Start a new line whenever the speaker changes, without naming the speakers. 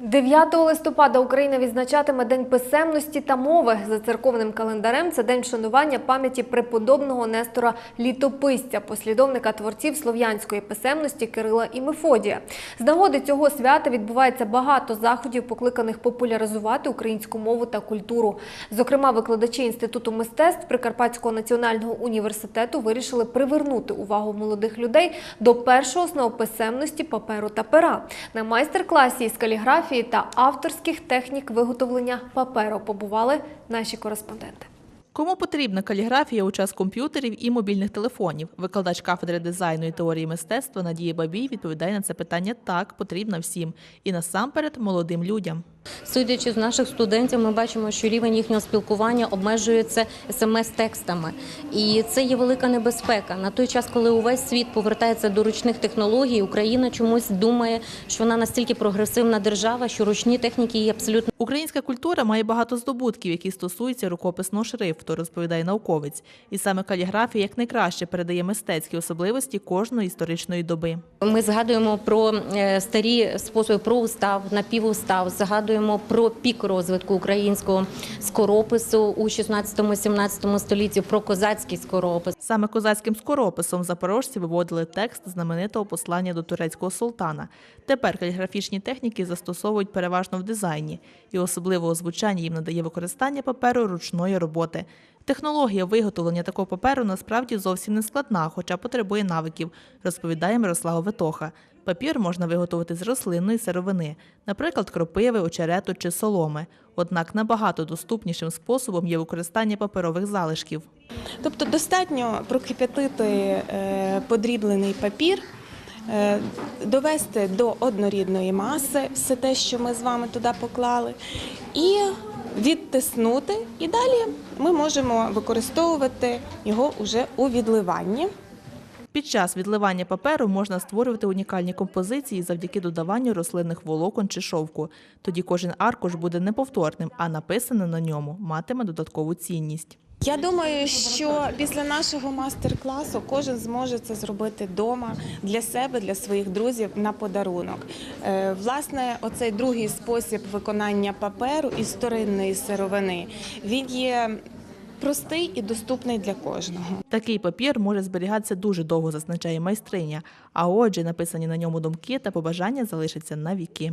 9 листопада Україна відзначатиме День писемності та мови. За церковним календарем це день вшанування пам'яті преподобного Нестора Літописця, послідовника творців слов'янської писемності Кирила і Мефодія. З нагоди цього свята відбувається багато заходів, покликаних популяризувати українську мову та культуру. Зокрема, викладачі Інституту мистецтв Прикарпатського національного університету вирішили привернути увагу молодих людей до першого основ писемності паперу та пера. На майстер-класі із каліграфії та авторських технік виготовлення паперу побували наші кореспонденти.
Кому потрібна каліграфія у час комп'ютерів і мобільних телефонів? Викладач кафедри дизайну і теорії мистецтва Надія Бабій відповідає на це питання так, потрібна всім і насамперед молодим людям.
Судячи з наших студентів, ми бачимо, що рівень їхнього спілкування обмежується смс-текстами, і це є велика небезпека. На той час, коли увесь світ повертається до ручних технологій, Україна чомусь думає, що вона настільки прогресивна держава, що ручні техніки є абсолютно
Українська культура має багато здобутків, які стосуються рукописного шрифту, розповідає науковець. І саме каліграфія якнайкраще передає мистецькі особливості кожної історичної доби.
Ми згадуємо про е, старі способи про устав, напівустав, згадуємо про пік розвитку українського скоропису у 16-17 столітті, про козацький скоропис.
Саме козацьким скорописом запорожці виводили текст знаменитого послання до турецького султана. Тепер каліграфічні техніки застосовують переважно в дизайні, і особливого звучання їм надає використання паперу ручної роботи. Технологія виготовлення такого паперу насправді зовсім не складна, хоча потребує навиків, розповідає Мирослава Ветоха. Папір можна виготовити з рослинної сировини, наприклад, кропиви, очерету чи соломи. Однак набагато доступнішим способом є використання паперових залишків.
Тобто достатньо прокип'ятити е, подріблений папір, е, довести до однорідної маси все те, що ми з вами туди поклали, і відтиснути. І далі ми можемо використовувати його уже у відливанні.
Під час відливання паперу можна створювати унікальні композиції завдяки додаванню рослинних волокон чи шовку. Тоді кожен аркуш буде неповторним, а написане на ньому матиме додаткову цінність.
Я думаю, що після нашого майстер-класу кожен зможе це зробити вдома для себе, для своїх друзів на подарунок. Е, Власне, оцей другий спосіб виконання паперу із вторинної сировини він є простий і доступний для кожного.
Такий папір може зберігатися дуже довго, зазначає майстриня. А отже, написані на ньому думки та побажання залишаться на віки.